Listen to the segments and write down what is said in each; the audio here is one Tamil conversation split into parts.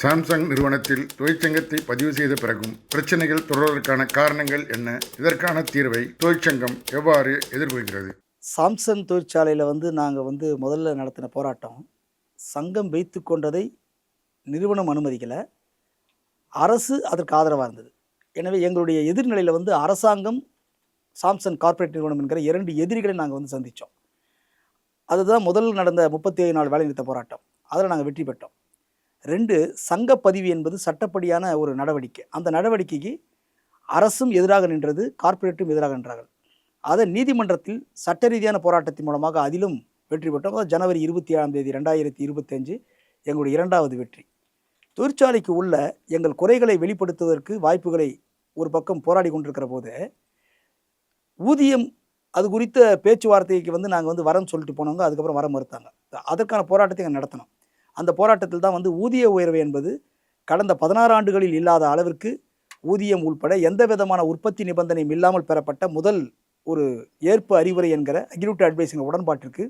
சாம்சங் நிறுவனத்தில் தொழிற்சங்கத்தை பதிவு செய்த பிறகும் பிரச்சனைகள் தொடர்வதற்கான காரணங்கள் என்ன? இதற்கான தீர்வை தொழிற்சங்கம் எவ்வாறு எதிர்கொள்கிறது? சாம்சங் தொழிற்சாலையில் வந்து நாங்கள் வந்து முதல்ல நடத்தின போராட்டம் சங்கம் வைத்து கொண்டதை நிறுவனம் அனுமதிக்கலை. அரசு அதற்கு ஆதரவாக இருந்தது. எனவே எங்களுடைய எதிர்நிலையில் வந்து அரசாங்கம் சாம்சங் கார்ப்பரேட் நிறுவனம் என்கிற இரண்டு எதிரிகளை நாங்கள் வந்து சந்தித்தோம் அதுதான் முதல் நடந்த முப்பத்தி ஏழு நாள் வேலைநிறுத்த போராட்டம். அதில் நாங்கள் வெற்றி பெற்றோம். ரெண்டு சங்க பதிவு என்பது சட்டப்படியான ஒரு நடவடிக்கை. அந்த நடவடிக்கைக்கு அரசும் எதிராக நின்றது கார்ப்பரேட்டும் எதிராக நின்றார்கள். அதை நீதிமன்றத்தில் சட்ட ரீதியான போராட்டத்தின் மூலமாக அதிலும் வெற்றி பெற்றோம். அதாவது ஜனவரி இருபத்தி ஏழாம் தேதி ரெண்டாயிரத்தி இருபத்தஞ்சு எங்களுடைய இரண்டாவது வெற்றி. தொழிற்சாலைக்கு உள்ள எங்கள் குறைகளை வெளிப்படுத்துவதற்கு வாய்ப்புகளை ஒரு பக்கம் போராடி கொண்டிருக்கிற போது ஊதியம் அது குறித்த பேச்சுவார்த்தைக்கு வந்து நாங்கள் வந்து வரம் சொல்லிட்டு போனவங்க அதுக்கப்புறம் வர மறுத்தாங்க. அதற்கான போராட்டத்தை நாங்கள் நடத்தணும் அந்த போராட்டத்தில் தான் வந்து ஊதிய உயர்வு என்பது கடந்த பதினாறு ஆண்டுகளில் இல்லாத அளவிற்கு ஊதியம் உள்பட எந்த விதமான உற்பத்தி நிபந்தனையும் இல்லாமல் பெறப்பட்ட முதல் ஒரு ஏற்பு அறிவுரை என்கிற அக்ரிவிட்டி அட்வைஸிங் உடன்பாட்டிற்கு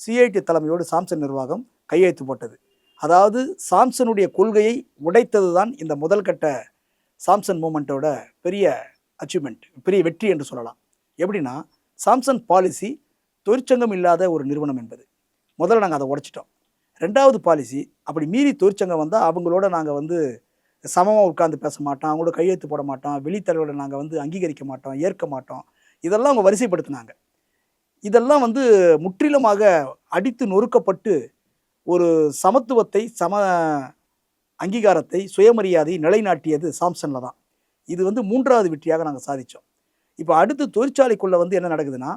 சிஐடி தலைமையோடு சாம்சன் நிர்வாகம் கையெழுத்து போட்டது. அதாவது சாம்சனுடைய கொள்கையை உடைத்தது தான் இந்த முதல் கட்ட சாம்சன் மூமெண்ட்டோட பெரிய அச்சீவ்மெண்ட் பெரிய வெற்றி என்று சொல்லலாம். எப்படின்னா சாம்சன் பாலிசி தொழிற்சங்கம் இல்லாத ஒரு நிறுவனம் என்பது. முதல்ல நாங்கள் அதை உடைச்சிட்டோம். ரெண்டாவது பாலிசி அப்படி மீறி தொழிற்சங்கம் வந்தால் அவங்களோட நாங்கள் வந்து சமமாக உட்காந்து பேச மாட்டோம். அவங்களோட கையெழுத்து போட மாட்டோம். வெளித்தலைவர்களை நாங்கள் வந்து அங்கீகரிக்க மாட்டோம் ஏற்க மாட்டோம். இதெல்லாம் அவங்க வரிசைப்படுத்தினாங்க. இதெல்லாம் வந்து முற்றிலுமாக அடித்து நொறுக்கப்பட்டு ஒரு சமத்துவத்தை சம அங்கீகாரத்தை சுயமரியாதை நிலைநாட்டியது சாம்சனில் தான். இது வந்து மூன்றாவது வெற்றியாக நாங்கள் சாதித்தோம் இப்போ அடுத்து தொழிற்சாலைக்குள்ளே வந்து என்ன நடக்குதுன்னா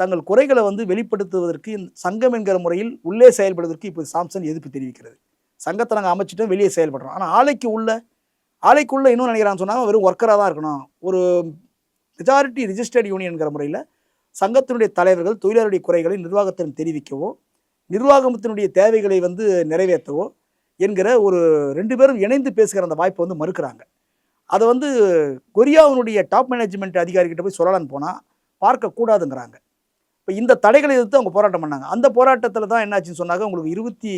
தங்கள் குறைகளை வந்து வெளிப்படுத்துவதற்கு இந்த சங்கம் என்கிற முறையில் உள்ளே செயல்படுவதற்கு இப்போ சாம்சங் எதிர்ப்பு தெரிவிக்கிறது. சங்கத்தை நாங்கள் அமைச்சிட்டோம் வெளியே செயல்படுறோம். ஆனால் ஆலைக்கு உள்ள ஆலைக்குள்ளே இன்னும் நினைக்கிறான்னு சொன்னால் வெறும் ஒர்க்கராக தான் இருக்கணும். ஒரு மெஜாரிட்டி ரிஜிஸ்டர்ட் யூனியன்கிற முறையில் சங்கத்தினுடைய தலைவர்கள் தொழிலாளருடைய குறைகளை நிர்வாகத்திடம் தெரிவிக்கவோ நிர்வாகத்தினுடைய தேவைகளை வந்து நிறைவேற்றவோ என்கிற ஒரு ரெண்டு பேரும் இணைந்து பேசுகிற அந்த வாய்ப்பை வந்து மறுக்கிறாங்க. அதை வந்து கொரியாவினுடைய டாப் மேனேஜ்மெண்ட் அதிகாரிகிட்ட போய் சொல்லலான்னு போனால் பார்க்கக்கூடாதுங்கிறாங்க. இப்போ இந்த தடைகளை எதிர்த்து அவங்க போராட்டம் பண்ணாங்க. அந்த போராட்டத்தில் தான் என்னாச்சுன்னு சொன்னாங்க உங்களுக்கு இருபத்தி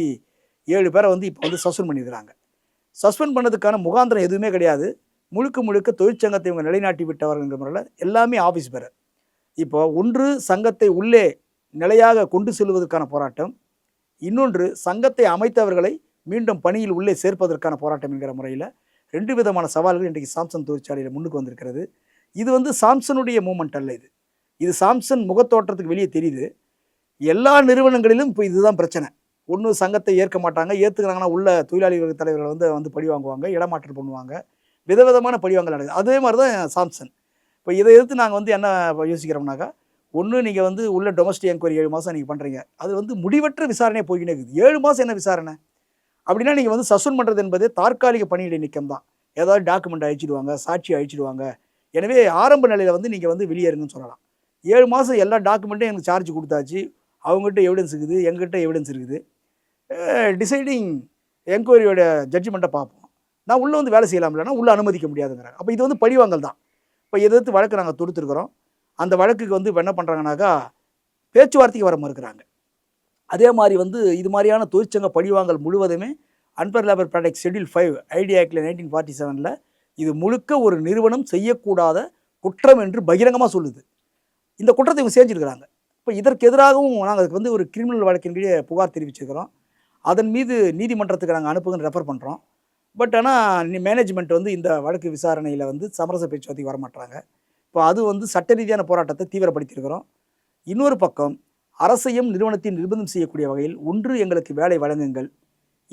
ஏழு பேரை வந்து இப்போ வந்து சஸ்பெண்ட் பண்ணியிருக்கிறாங்க சஸ்பெண்ட் பண்ணதுக்கான முகாந்திரம் எதுவுமே கிடையாது. முழுக்க முழுக்க தொழிற்சங்கத்தை இவங்க நிலைநாட்டி விட்டவர்கள்ங்கிற முறையில் எல்லாமே ஆஃபீஸ் பேர் இப்போ ஒன்று சங்கத்தை உள்ளே நிலையாக கொண்டு செல்வதற்கான போராட்டம். இன்னொன்று சங்கத்தை அமைத்தவர்களை மீண்டும் பணியில் உள்ளே சேர்ப்பதற்கான போராட்டம் என்கிற முறையில் ரெண்டு விதமான சவால்கள் இன்றைக்கு சாம்சங் தொழிற்சாலையில் முன்னுக்கு வந்திருக்கிறது. இது வந்து சாம்சனுடைய மூமெண்ட் அல்ல இது. இது சாம்சன் முகத்தோற்றத்துக்கு வெளியே தெரியுது. எல்லா நிறுவனங்களிலும் இப்போ இதுதான் பிரச்சனை. ஒன்று சங்கத்தை ஏற்க மாட்டாங்க ஏற்றுக்கிறாங்கன்னா உள்ள தொழிலாளிகள் தலைவர்கள் வந்து வந்து பழி வாங்குவாங்க இடமாற்றம் பண்ணுவாங்க. விதவிதமான பழிவாங்கல் நடக்குது. அதே மாதிரி தான் சாம்சன். இப்போ இதை எதிர்த்து நாங்கள் வந்து என்ன யோசிக்கிறோம்னாக்கா ஒன்று நீங்கள் வந்து உள்ள டொமஸ்டிக் என்கொயரி ஏழு மாதம் நீங்கள் பண்ணுறீங்க அது வந்து முடிவற்ற விசாரணையை போய்கிட்டே இருக்குது. ஏழு மாதம் என்ன விசாரணை? அப்படின்னா நீங்கள் வந்து சஸ்பெண்ட் பண்ணுறது என்பது தற்காலிக பணியிடை நீக்கம் தான். ஏதாவது டாக்குமெண்ட் அழிச்சிடுவாங்க சாட்சி அழிச்சிடுவாங்க. எனவே ஆரம்ப நிலையில் வந்து நீங்கள் வந்து வெளியேறுங்கன்னு சொல்லலாம். ஏழு மாதம் எல்லா டாக்குமெண்ட்டும் எனக்கு சார்ஜ் கொடுத்தாச்சு. அவங்ககிட்ட எவிடன்ஸ் இருக்குது எங்கிட்ட எவிடன்ஸ் இருக்குது. டிசைடிங் என்கொயரியோட ஜட்ஜ்மெண்ட்டை பார்ப்போம். நான் உள்ளே வந்து வேலை செய்யலாம் இல்லைன்னா உள்ளே அனுமதிக்க முடியாதுங்கிறாங்க அப்போ இது வந்து பழிவாங்கல் தான். இப்போ எதிர்த்து வழக்கு நாங்கள் தொடுத்துருக்குறோம் அந்த வழக்குக்கு வந்து இப்போ என்ன பண்ணுறாங்கனாக்கா பேச்சுவார்த்தைக்கு வர மறுக்கிறாங்க. அதே மாதிரி வந்து இது மாதிரியான தொழிற்சங்க பழிவாங்கல் முழுவதுமே அன்பர் labour product schedule five idea ஆக்டில் நைன்டீன் ஃபார்ட்டி செவனில் இது முழுக்க ஒரு நிறுவனம் செய்யக்கூடாத குற்றம் என்று பகிரங்கமாக சொல்லுது. இந்த குற்றத்தை இவங்க செஞ்சுருக்கிறாங்க. இப்போ இதற்கு எதிராகவும் நாங்கள் அதுக்கு வந்து ஒரு கிரிமினல் வழக்கின் கீழே புகார் தெரிவிச்சிருக்கிறோம். அதன் மீது நீதிமன்றத்துக்கு நாங்கள் அனுப்புங்கன்னு ரெஃபர் பண்ணுறோம் பட் ஆனால் மேனேஜ்மெண்ட் வந்து இந்த வழக்கு விசாரணையில் வந்து சமரச பேச்சுவார்த்தைக்கு வரமாட்டாங்க இப்போ அது வந்து சட்ட ரீதியான போராட்டத்தை தீவிரப்படுத்தியிருக்கிறோம். இன்னொரு பக்கம் அரசையும் நிறுவனத்தையும் நிர்பந்தம் செய்யக்கூடிய வகையில் ஒன்று எங்களுக்கு வேலை வழங்குங்கள்.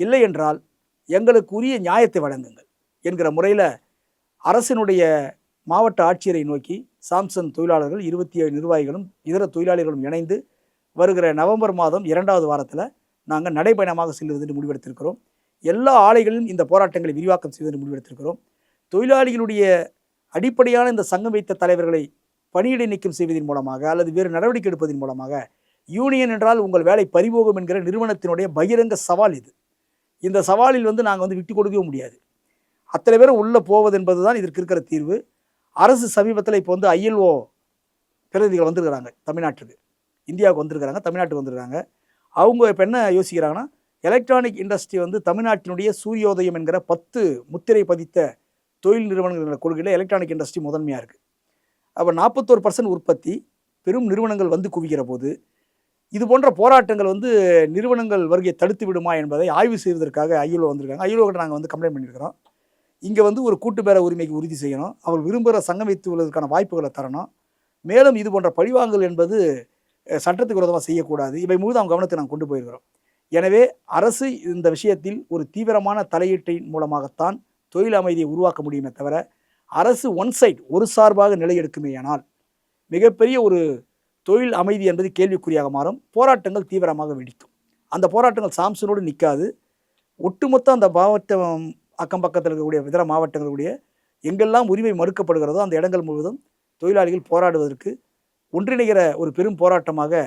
இல்லை என்றால் எங்களுக்கு உரிய நியாயத்தை வழங்குங்கள் என்கிற முறையில் அரசினுடைய மாவட்ட ஆட்சியரை நோக்கி சாம்சங் தொழிலாளர்கள் இருபத்தி ஏழு நிர்வாகிகளும் இதர தொழிலாளிகளும் இணைந்து வருகிற நவம்பர் மாதம் இரண்டாவது வாரத்தில் நாங்கள் நடைபயணமாக செல்வது என்று முடிவெடுத்திருக்கிறோம். எல்லா ஆலைகளிலும் இந்த போராட்டங்களை விரிவாக்கம் செய்வது என்று முடிவெடுத்திருக்கிறோம். தொழிலாளிகளுடைய அடிப்படையான இந்த சங்கம் வைத்த தலைவர்களை பணியிடை நீக்கம் செய்வதன் மூலமாக அல்லது வேறு நடவடிக்கை எடுப்பதன் மூலமாக யூனியன் என்றால் உங்கள் வேலை பறிபோகும் என்கிற நிறுவனத்தினுடைய பகிரங்க சவால் இது. இந்த சவாலில் வந்து நாங்கள் வந்து விட்டு கொடுக்கவே முடியாது. அத்தனை பேரும் உள்ளே போவது என்பது தான் இதற்கு இருக்கிற தீர்வு. அரசு சமீபத்தில் இப்போ வந்து ஐஎல்ஓ பிரதிநிதிகள் வந்திருக்கிறாங்க தமிழ்நாட்டுக்கு. இந்தியாவுக்கு வந்திருக்கிறாங்க தமிழ்நாட்டுக்கு வந்திருக்காங்க அவங்க இப்போ என்ன யோசிக்கிறாங்கன்னா எலக்ட்ரானிக் இண்டஸ்ட்ரி வந்து தமிழ்நாட்டினுடைய சூரியோதயம் என்கிற பத்து முத்திரை பதித்த தொழில் நிறுவனங்கள் கொள்கையில் எலக்ட்ரானிக் இண்டஸ்ட்ரி முதன்மையாக இருக்குது அப்போ நாற்பத்தோரு பர்சன்ட் உற்பத்தி பெரும் நிறுவனங்கள் வந்து குவிக்கிற போது இது போன்ற போராட்டங்கள் வந்து நிறுவனங்கள் வருகையை தடுத்து விடுமா என்பதை ஆய்வு செய்வதற்காக ஐயுலோ வந்திருக்காங்க. ஐயுலோ கிட்ட நாங்கள் வந்து கம்ப்ளைண்ட் பண்ணியிருக்கிறோம். இங்கே வந்து ஒரு கூட்டுப்பேர உரிமைக்கு உறுதி செய்யணும். அவர் விரும்புகிற சங்கம் வைத்து உள்ளதற்கான வாய்ப்புகளை தரணும். மேலும் இது போன்ற பழிவாங்கல் என்பது சட்டத்துக்கு விரோதமாக செய்யக்கூடாது. இவை முழுது அவங்க கவனத்தை நாங்கள் கொண்டு போயிருக்கிறோம். எனவே அரசு இந்த விஷயத்தில் ஒரு தீவிரமான தலையீட்டின் மூலமாகத்தான் தொழில் அமைதியை உருவாக்க முடியுமே தவிர அரசு ஒன் சைட் ஒரு சார்பாக நிலை எடுக்குமேயானால் மிகப்பெரிய ஒரு தொழில் அமைதி என்பது கேள்விக்குறியாக மாறும். போராட்டங்கள் தீவிரமாக வெடிக்கும். அந்த போராட்டங்கள் சாம்சனோடு நிற்காது. ஒட்டுமொத்த அந்த மாவட்டம் அக்கம் பக்கத்தில் இருக்கக்கூடிய இதர மாவட்டங்களுடைய எங்கெல்லாம் உரிமை மறுக்கப்படுகிறதோ அந்த இடங்கள் முழுவதும் தொழிலாளிகள் போராடுவதற்கு ஒன்றிணைகிற ஒரு பெரும் போராட்டமாக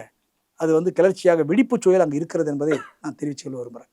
அது வந்து கிளர்ச்சியாக வெடிப்புச் சூழல் அங்கே இருக்கிறது என்பதை நான் தெரிவித்துக் கொள்ள விரும்புகிறேன்.